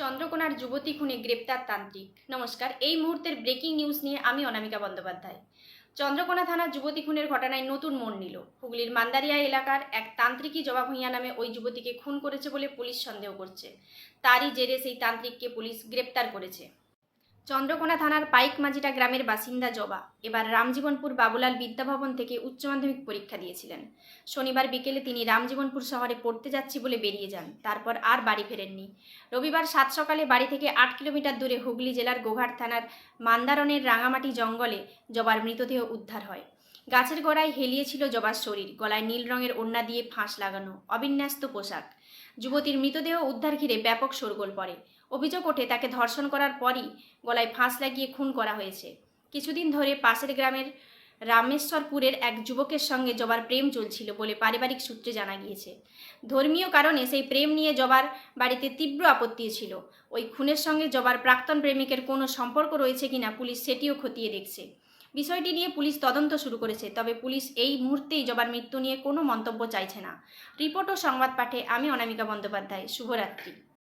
চন্দ্রকোনার যুবতী খুনে গ্রেপ্তার তান্ত্রিক। নমস্কার, এই মুহূর্তের ব্রেকিং নিউজ নিয়ে আমি অনামিকা বন্দ্যোপাধ্যায়। চন্দ্রকোনা থানার যুবতী খুনের ঘটনায় নতুন মোড় নিল। হুগলির মান্দারিয়া এলাকার এক তান্ত্রিকই জবা ভূঁইয়া নামে ওই যুবতীকে খুন করেছে বলে পুলিশ সন্দেহ করছে। তারই জেরে সেই তান্ত্রিককে পুলিশ গ্রেপ্তার করেছে। চন্দ্রকোনা থানার পাইকমাজিটা গ্রামের বাসিন্দা জবা এবার রামজীবনপুর বাবুলাল বিদ্যাভবন থেকে উচ্চ মাধ্যমিক পরীক্ষা দিয়েছিলেন। শনিবার বিকেলে তিনি রামজীবনপুর শহরে পড়তে যাচ্ছি বলে বেরিয়ে যান। তারপর আর বাড়ি ফেরেননি। রবিবার সাত সকালে বাড়ি থেকে আট কিলোমিটার দূরে হুগলি জেলার গোঘাট থানার মান্দারণের রাঙামাটি জঙ্গলে জবার মৃতদেহ উদ্ধার হয়। গাছের গোড়ায় হেলিয়েছিল জবার শরীর, গলায় নীল রঙের ওড়না দিয়ে ফাঁস লাগানো অবিন্যস্ত পোশাক। যুবতীর মৃতদেহ উদ্ধার ঘিরে ব্যাপক শোরগোল পড়ে। অভিযোগ ওঠে তাকে ধর্ষণ করার পরই গলায় ফাঁস লাগিয়ে খুন করা হয়েছে। কিছুদিন ধরে পাশের গ্রামের রামেশ্বরপুরের এক যুবকের সঙ্গে জবার প্রেম চলছিল বলে পারিবারিক সূত্রে জানা গিয়েছে। ধর্মীয় কারণে সেই প্রেম নিয়ে জবার বাড়িতে তীব্র আপত্তি ছিল। ওই খুনের সঙ্গে জবার প্রাক্তন প্রেমিকের কোনো সম্পর্ক রয়েছে কিনা পুলিশ সেটিও খতিয়ে দেখছে। বিষয়টি নিয়ে পুলিশ তদন্ত শুরু করেছে, তবে পুলিশ এই মুহূর্তেই জবার মৃত্যু নিয়ে কোনো মন্তব্য চাইছে না। রিপোর্ট ও সংবাদ পাঠে আমি অনামিকা বন্দ্যোপাধ্যায়। শুভরাত্রি।